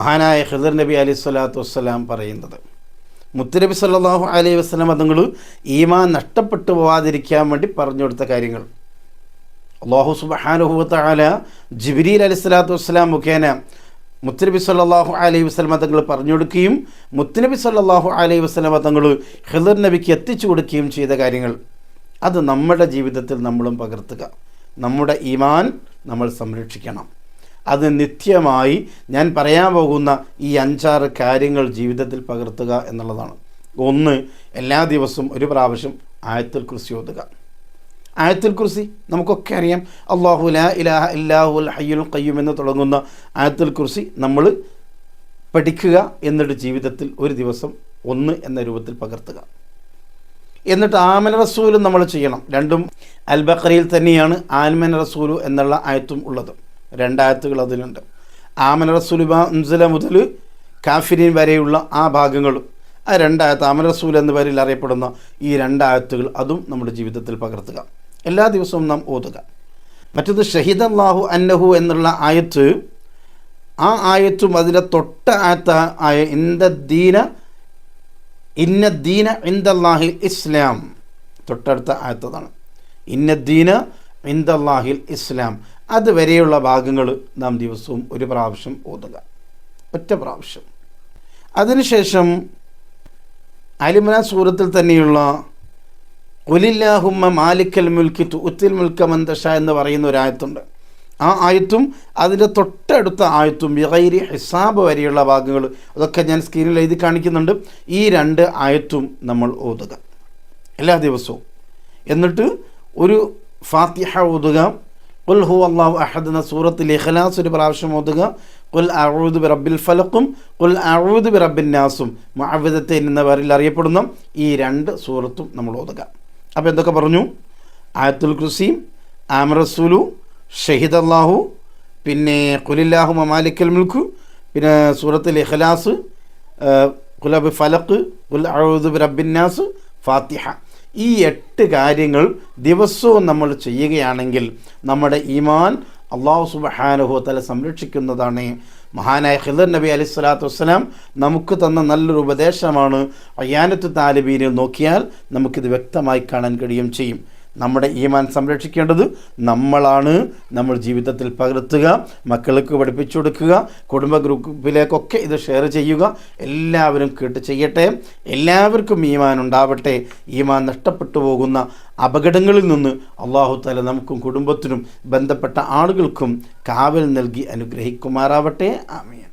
മഹാനായ ഹിദർ നബി അലി സ്വലാത്തു വസ്സലാം പറയുന്നത് മുത്തുനബി സല്ലാഹു അലൈഹി വസ്ലം അതുങ്ങൾ ഈമാൻ നഷ്ടപ്പെട്ടു പോവാതിരിക്കാൻ വേണ്ടി പറഞ്ഞു കൊടുത്ത കാര്യങ്ങൾ. അള്ളാഹു സുബഹാനുഹുവത്ത ആല ജിബിരിൽ അലൈഹി സ്വലാത്തു വസ്സലാം മുഖേന മുത്തുനബി സല്ലാഹു അലൈഹി വസ്ലം തങ്ങൾ പറഞ്ഞു കൊടുക്കുകയും മുത്തുനബി സല്ലാഹു അലൈഹി വസ്ലം തങ്ങൾ ഹിദർ നബിക്ക് എത്തിച്ചു കൊടുക്കുകയും ചെയ്ത കാര്യങ്ങൾ. അത് നമ്മുടെ ജീവിതത്തിൽ നമ്മളും പകർത്തുക. നമ്മുടെ ഈമാൻ നമ്മൾ സംരക്ഷിക്കണം. അത് നിത്യമായി ഞാൻ പറയാൻ പോകുന്ന ഈ അഞ്ചാറ് കാര്യങ്ങൾ ജീവിതത്തിൽ പകർത്തുക എന്നുള്ളതാണ്. ഒന്ന് എല്ലാ ദിവസവും ഒരു പ്രാവശ്യം ആയത്തിൽ കുറിച്ച് ഓതുക. ആയത്തുൽ കുറിസി നമുക്കൊക്കെ അറിയാം. അള്ളാഹു ലാ ഇലാഹ ഇല്ലാഹുൽ ഹയ്യുൽ കയ്യും എന്ന് തുടങ്ങുന്ന ആയത്തുൽ കുറിസി നമ്മൾ പഠിക്കുക എന്നിട്ട് ജീവിതത്തിൽ ഒരു ദിവസം ഒന്ന് എന്ന രൂപത്തിൽ പകർത്തുക. എന്നിട്ട് ആമന റസൂലും നമ്മൾ ചെയ്യണം. രണ്ടും അൽ ബക്കറിയിൽ തന്നെയാണ് ആൽമൻ റസൂലു എന്നുള്ള ആയത്തും ഉള്ളത്. രണ്ടായത്തുകൾ അതിലുണ്ട് ആമന റസൂലുബ ഉൻസല മുതൽ കാഫിരീൻ വരെയുള്ള ആ ഭാഗങ്ങളും ആ രണ്ടായത്ത് ആമന റസൂൽ എന്ന പേരിൽ അറിയപ്പെടുന്ന ഈ രണ്ടായത്തുകൾ അതും നമ്മുടെ ജീവിതത്തിൽ പകർത്തുക. എല്ലാ ദിവസവും നാം ഓതുക. മറ്റത് ഷഹീദ് അള്ളാഹു അന്നഹു എന്നുള്ള ആയത്ത് ആ ആയത്തും അതിലെ തൊട്ട ആയത്ത ആയ ഇന്ദ ദീന ഇന്ന ദീന ഇന്ദല്ലാഹിൽ ഇസ്ലാം. തൊട്ടടുത്ത ആയത്തതാണ് ഇന്ന ദീന ഇന്ദല്ലാഹിൽ ഇസ്ലാം. അതുവരെയുള്ള ഭാഗങ്ങൾ നാം ദിവസവും ഒരു പ്രാവശ്യം ഓതുക. ഒറ്റ പ്രാവശ്യം. അതിനുശേഷം അലിമന സൂറത്തിൽ തന്നെയുള്ള ഒലില്ലാഹുമ്മ മാലിക്കൽ മുൽക്കി തുത്തിൽ മുൽക്ക മന്തഷ എന്ന് പറയുന്ന ഒരു ആയത്തുണ്ട്. ആ ആയത്തും അതിന്റെ തൊട്ടടുത്ത ആയത്തും വിറൈരി ഹിസാബ് വരെയുള്ള ഭാഗങ്ങൾ അതൊക്കെ ഞാൻ സ്ക്രീനിൽ എഴുതി കാണിക്കുന്നുണ്ട്. ഈ രണ്ട് ആയത്തും നമ്മൾ ഓതുക. എല്ലാ ദിവസവും. എന്നിട്ട് ഒരു ഫാത്തിഹ ഓതുക. കുൽ ഹു അള്ളാഹു അഹദ് എന്ന സൂറത്തിൽ ഇഖ്ലാസ് ഒരു പ്രാവശ്യം ഓതുക. കുൽ അഴൂദ് ബി റബ്ബിൽ ഫലക്കും കുൽ അഴൂദ് ബി റബ്ബിൻ നാസും. മഅവിദത്തെ എന്ന പേരിൽ അറിയപ്പെടുന്ന ഈ രണ്ട് സൂറത്തും നമ്മൾ ഓതുക. അപ്പോൾ എന്തൊക്കെ പറഞ്ഞു? ആയത്തുൽ കുർസിയും ആമറസുലു ഷഹീദ് അള്ളാഹു പിന്നെ കുലില്ലാഹു മമാലിക്കൽ മുൽക്കു പിന്നെ സൂറത്തിൽ ഇഖ്ലാസ് കുലബ് ഫലക്ക് കുൽ അഴൂദ് ബി റബ്ബിൻ നാസ് ഫാത്തിഹ. ഈ എട്ട് കാര്യങ്ങൾ ദിവസവും നമ്മൾ ചെയ്യുകയാണെങ്കിൽ നമ്മുടെ ഈമാൻ അള്ളാഹു സുബഹാനുഹോത്തല സംരക്ഷിക്കുന്നതാണ്. മഹാനായ ഹിദർ നബി അലി സ്വലാത്തു വസ്സലാം നമുക്ക് തന്ന നല്ലൊരു ഉപദേശമാണ്. അയ്യാനത്ത് താലിബീനിൽ നോക്കിയാൽ നമുക്കിത് വ്യക്തമായി കാണാൻ കഴിയും ചെയ്യും. നമ്മുടെ ഈമാൻ സംരക്ഷിക്കേണ്ടത് നമ്മളാണ്. നമ്മൾ ജീവിതത്തിൽ പകർത്തുക മക്കൾക്ക് പഠിപ്പിച്ചു കൊടുക്കുക കുടുംബ ഗ്രൂപ്പിലേക്കൊക്കെ ഇത് ഷെയർ ചെയ്യുക. എല്ലാവരും കേട്ട് ചെയ്യട്ടെ. എല്ലാവർക്കും ഈമാൻ ഉണ്ടാവട്ടെ. ഈമാൻ നഷ്ടപ്പെട്ടു പോകുന്ന അപകടങ്ങളിൽ നിന്ന് അള്ളാഹു തല നമുക്കും കുടുംബത്തിനും ബന്ധപ്പെട്ട ആളുകൾക്കും കാവൽ നൽകി അനുഗ്രഹിക്കുമാറാവട്ടെ. ആമീൻ.